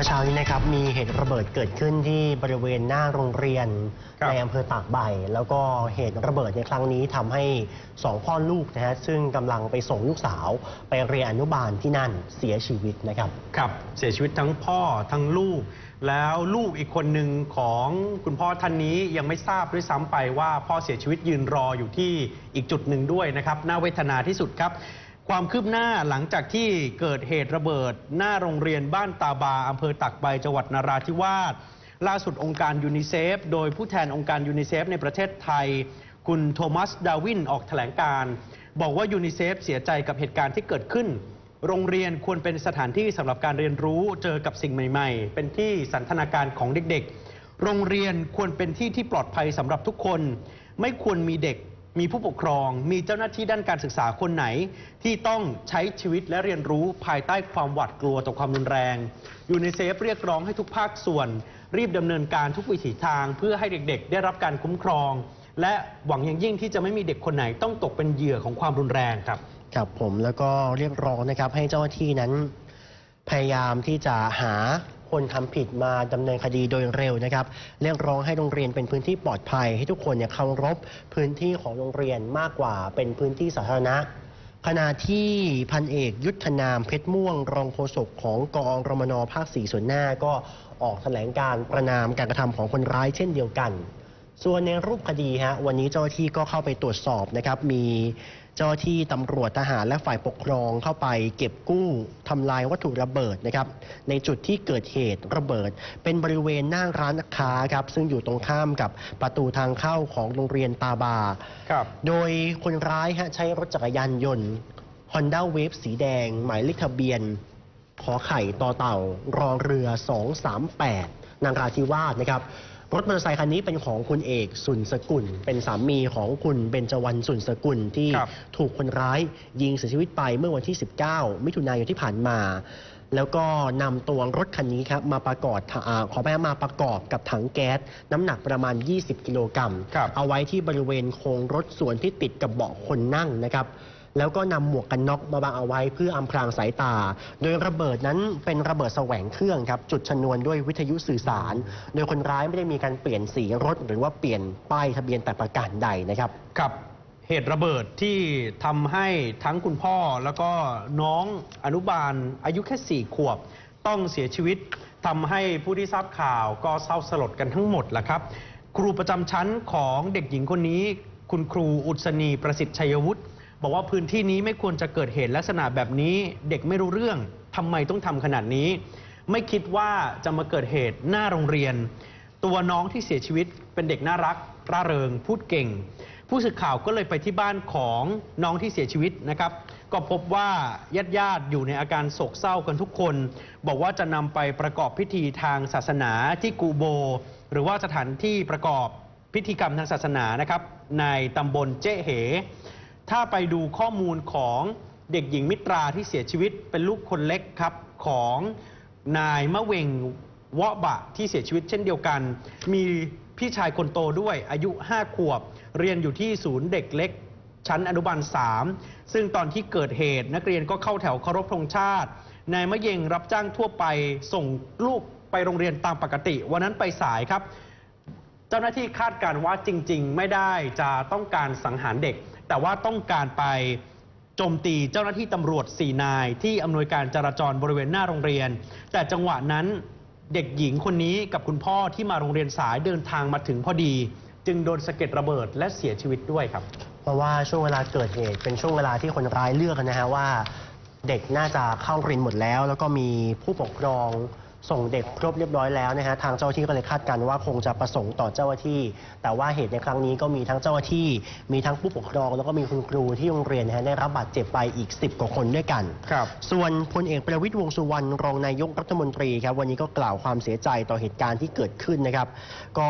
มื่อเช้านี้นะครับมีเหตุระเบิดเกิดขึ้นที่บริเวณหน้าโรงเรียนครับในอำเภอตากใบ แล้วก็เหตุระเบิดในครั้งนี้ทำให้สองพ่อลูกนะฮะซึ่งกำลังไปส่งลูกสาว ไปเรียนอนุบาลที่นั่นเสียชีวิตนะครับครับเสียชีวิตทั้งพ่อทั้งลูก แล้วลูกอีกคนหนึ่งของคุณพ่อท่านนี้ยังไม่ทราบด้วยซ้ำไปว่าพ่อเสียชีวิตยืนรออยู่ที่อีกจุดหนึ่งด้วยนะครับน่าเวทนาที่สุดครับ ความคืบหน้าหลังจากที่เกิดเหตุระเบิด หน้าโรงเรียนบ้านตาบาอำเภอตักใบจังหวัดนราธิวาสล่าสุดองค์การยูนิเซฟ โดยผู้แทนองค์การยูนิเซฟในประเทศไทย คุณโทมัสดาวินออกแถลงการ์บอกว่ายูนิเซฟเสียใจกับเหตุการณ์ที่เกิดขึ้น โรงเรียนควรเป็นสถานที่สำหรับการเรียนรู้เจอกับสิ่งใหม่ ๆ เป็นที่สันทนาการของเด็กๆ โรงเรียนควรเป็นที่ที่ปลอดภัยสำหรับทุกคน ไม่ควรมีเด็ก มีผู้ปกครอง มีเจ้าหน้าที่ด้านการศึกษาคนไหน ที่ต้องใช้ชีวิตและเรียนรู้ภายใต้ความหวาดกลัวต่อความรุนแรงยูนิเซฟเรียกร้องให้ทุกภาคส่วน รีบดำเนินการทุกวิถีทาง เพื่อให้เด็กๆ ได้รับการคุ้มครอง และหวังอย่างยิ่งที่จะไม่มีเด็กคนไหนต้องตกเป็นเหยื่อของความรุนแรงครับ ครับผมแล้วก็เรียกร้องนะครับให้เจ้าหน้าที่นั้น พยายามที่จะหา คนทำผิดมาดำเนินคดีโดยเร็วนะครับเรียกร้องให้โรงเรียนเป็นพื้นที่ปลอดภัย ให้ทุกคนเนี่ยเคารพพื้นที่ของโรงเรียนมากกว่าเป็นพื้นที่สาธารณะขณะที่พันเอกยุทธนามเพชรม่วง รองโฆษกของกองรมนภาคสี่ส่วนหน้าก็ออกแถลงการประนามการกระทำของคนร้ายเช่นเดียวกัน ส่วนในรูปคดีฮะวันนี้เจ้าหน้าที่ก็เข้าไปตรวจสอบนะครับมี จ้าหน้าที่ตำรวจทหารและฝ่ายปกครองเข้าไปเก็บกู้ทำลายวัตถุระเบิดนะครับ ในจุดที่เกิดเหตุระเบิด เป็นบริเวณหน้าร้านค้าครับ ซึ่งอยู่ตรงข้ามกับประตูทางเข้าของโรงเรียนตาบาครับโดยคนร้ายฮะใช้รถจักรยานยนต์ Honda Wave สีแดง หมายเลขทะเบียน ขอไข่ต่อเต่ารอเรือ 238นางราธิวาสนะครับ รถมอเตอร์ไซคันนี้เป็นของคุณเอกสุนสกุล เป็นสามีของคุณเบญจวรรณสุนสกุลที่ครับ ถูกคนร้ายยิงเสียชีวิตไปเมื่อวันที่ 19 มิถุนายนที่ผ่านมา แล้วก็นำตัวรถคันนี้ครับมาประกอบอ่าขอแปมาประกอบกับถังแก๊สน้ำหนักประมาณ 20 กิโลกรัม ครับ เอาไว้ที่บริเวณโค้งรถส่วนที่ติดกับเบาะคนนั่งนะครับ แล้วก็นำหมวกกันน็อกมาบังเอาไว้เพื่ออำพรางสายตา โดยระเบิดนั้นเป็นระเบิดแสวงเครื่องครับจุดชนวนด้วยวิทยุสื่อสาร โดยคนร้ายไม่ได้มีการเปลี่ยนสีรถ หรือว่าเปลี่ยนป้ายทะเบียนแต่ประการใดนะครับ กับเหตุระเบิดที่ทำให้ทั้งคุณพ่อแล้วก็น้องอนุบาลอายุแค่ 4 ขวบ ต้องเสียชีวิตทำให้ผู้ที่ทราบข่าวก็เศร้าสลดกันทั้งหมดแหะครับ ครูประจำชั้นของเด็กหญิงคนนี้ คุณครูอุศนีประสิทธิ์ชัยวุฒิ บอกว่าพื้นที่นี้ไม่ควรจะเกิดเหตุลักษณะแบบนี้ เด็กไม่รู้เรื่องทำไมต้องทำขนาดนี้ ไม่คิดว่าจะมาเกิดเหตุหน้าโรงเรียน ตัวน้องที่เสียชีวิตเป็นเด็กน่ารัก ร่าเริง พูดเก่ง ผู้สื่อข่าวก็เลยไปที่บ้านของน้องที่เสียชีวิตนะครับ ก็พบว่าญาติญาติอยู่ในอาการโศกเศร้ากันทุกคน บอกว่าจะนำไปประกอบพิธีทางศาสนาที่กูโบ หรือว่าสถานที่ประกอบพิธีกรรมทางศาสนานะครับ ในตำบลเจ๊เห ถ้าไปดูข้อมูลของเด็กหญิงมิตราที่เสียชีวิตเป็นลูกคนเล็กครับของนายมะเวงวะบะที่เสียชีวิตเช่นเดียวกัน มีพี่ชายคนโตด้วยอายุ 5 ขวบ เรียนอยู่ที่ศูนย์เด็กเล็ก ชั้นอนุบาล 3 ซึ่งตอนที่เกิดเหตุ นักเรียนก็เข้าแถวเคารพธงชาติ นายมะเยงรับจ้างทั่วไปส่งลูกไปโรงเรียนตามปกติ วันนั้นไปสายครับ เจ้าหน้าที่คาดการณ์ว่าจริง ๆ ไม่ได้จะต้องการสังหารเด็ก แต่ว่าต้องการไปโจมตีเจ้าหน้าที่ตำรวจ4นาย ที่อำนวยการจราจรบริเวณหน้าโรงเรียน แต่จังหวะนั้นเด็กหญิงคนนี้กับคุณพ่อที่มาโรงเรียนสายเดินทางมาถึงพอดี จึงโดนสะเก็ดระเบิดและเสียชีวิตด้วยครับ เพราะว่าช่วงเวลาเกิดเหตุเป็นช่วงเวลาที่คนร้ายเลือกนะฮะว่า เด็กน่าจะเข้าเรียนหมดแล้ว แล้วก็มีผู้ปกครอง ส่งเด็กครบเรียบร้อยแล้วนะฮะทางเจ้าหน้าที่ก็เลยคาดการณ์ว่าคงจะประสงค์ต่อเจ้าหน้าที่ แต่ว่าเหตุในครั้งนี้ก็มีทั้งเจ้าหน้าที่ มีทั้งผู้ปกครอง แล้วก็มีคุณครูที่โรงเรียนนะฮะได้รับบาดเจ็บไปอีก 10 กว่าคนด้วยกัน ครับ ส่วนพลเอกประวิตยวงษ์สุวรรณรองนายกรัฐมนตรีครับวันนี้ก็กล่าวความเสียใจต่อเหตุการณ์ที่เกิดขึ้นนะครับ ก็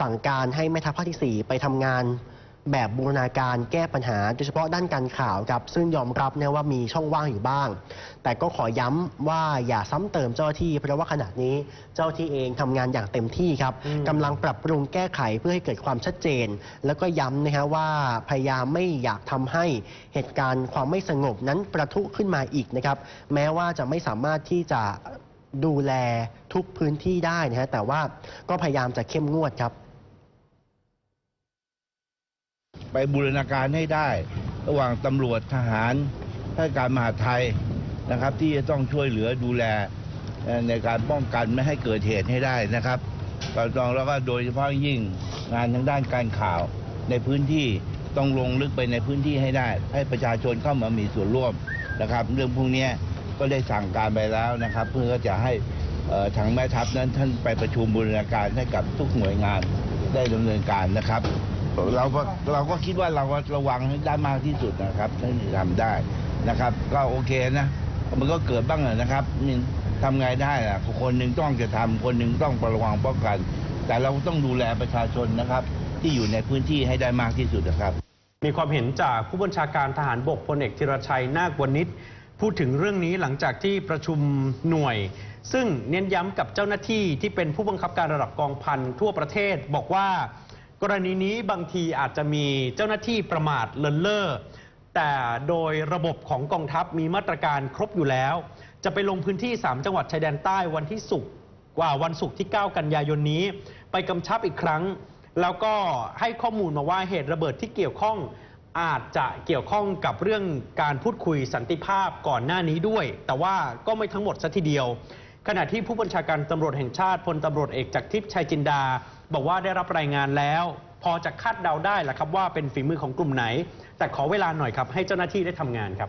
สั่งการให้แม่ทัพภาคที่ 4 ไปทำงาน แบบบูรณาการแก้ปัญหาโดยเฉพาะด้านการข่าวครับซึ่งยอมรับนะว่ามีช่องว่างอยู่บ้าง แต่ก็ขอย้ำว่าอย่าซ้ำเติมเจ้าหน้าที่ เพราะว่าขณะนี้เจ้าหน้าที่เองทำงานอย่างเต็มที่ครับอืมกำลังปรับปรุงแก้ไขเพื่อให้เกิดความชัดเจน แล้วก็ย้ำนะฮะว่าพยายามไม่อยากทำให้เหตุการณ์ความไม่สงบนั้นประทุขึ้นมาอีกนะครับ แม้ว่าจะไม่สามารถที่จะดูแลทุกพื้นที่ได้นะฮะแต่ว่าก็พยายามจะเข้มงวดครับ ไปบูรณาการให้ได้ ระหว่างตำรวจทหารข้าราชการมหาดไทยนะครับ ที่จะต้องช่วยเหลือดูแลในการป้องกันไม่ให้เกิดเหตุให้ได้นะครับก็ต้องแล้วก็โดยเฉพาะยิ่งงานทางด้านการข่าวในพื้นที่ต้องลงลึกไปในพื้นที่ให้ได้ ให้ประชาชนเข้ามามีส่วนร่วมนะครับ เรื่องพวกนี้ก็ได้สั่งการไปแล้วนะครับ เพื่อจะให้ทางแม่ทัพนั้นท่านไปประชุมบูรณาการให้กับทุกหน่วยงานได้ดำเนินการนะครับ เราก็เราก็คิดว่าเราก็ระวังให้ได้มากที่สุดนะครับถ้าทำได้นะครับ ก็โอเคนะ มันก็เกิดบ้างแหละนะครับนี่ทำไงได้ล่ะคนหนึ่งต้องจะทำคนหนึ่งต้องระวังป้องกัน แต่เราต้องดูแลประชาชนนะครับ ที่อยู่ในพื้นที่ให้ได้มากที่สุดนะครับ มีความเห็นจากผู้บัญชาการทหารบกพลเอกธีรชัยนาควนิชพูดถึงเรื่องนี้หลังจากที่ประชุมหน่วย ซึ่งเน้นย้ำกับเจ้าหน้าที่ที่เป็นผู้บังคับการระดับกองพันทั่วประเทศบอกว่า กรณีนี้บางทีอาจจะมีเจ้าหน้าที่ประมาทเลินเล่อแต่โดยระบบของกองทัพมีมาตรการครบอยู่แล้ว จะไปลงพื้นที่ 3 จังหวัดชายแดนใต้วันที่ศุกร์กว่าวันศุกร์ที่ 9 กันยายนนี้ ไปกำชับอีกครั้ง แล้วก็ให้ข้อมูลมาว่าเหตุระเบิดที่เกี่ยวข้องอาจจะเกี่ยวข้องกับเรื่องการพูดคุยสันติภาพก่อนหน้านี้ด้วย แต่ว่าก็ไม่ทั้งหมดซะทีเดียว ขณะที่ผู้บัญชาการตำรวจแห่งชาติพลตำรวจเอกจากทิพย์ชัยจินดา บอกว่าได้รับรายงานแล้ว พอจะคาดเดาได้แหละครับว่าเป็นฝีมือของกลุ่มไหน แต่ขอเวลาหน่อยครับให้เจ้าหน้าที่ได้ทำงานครับ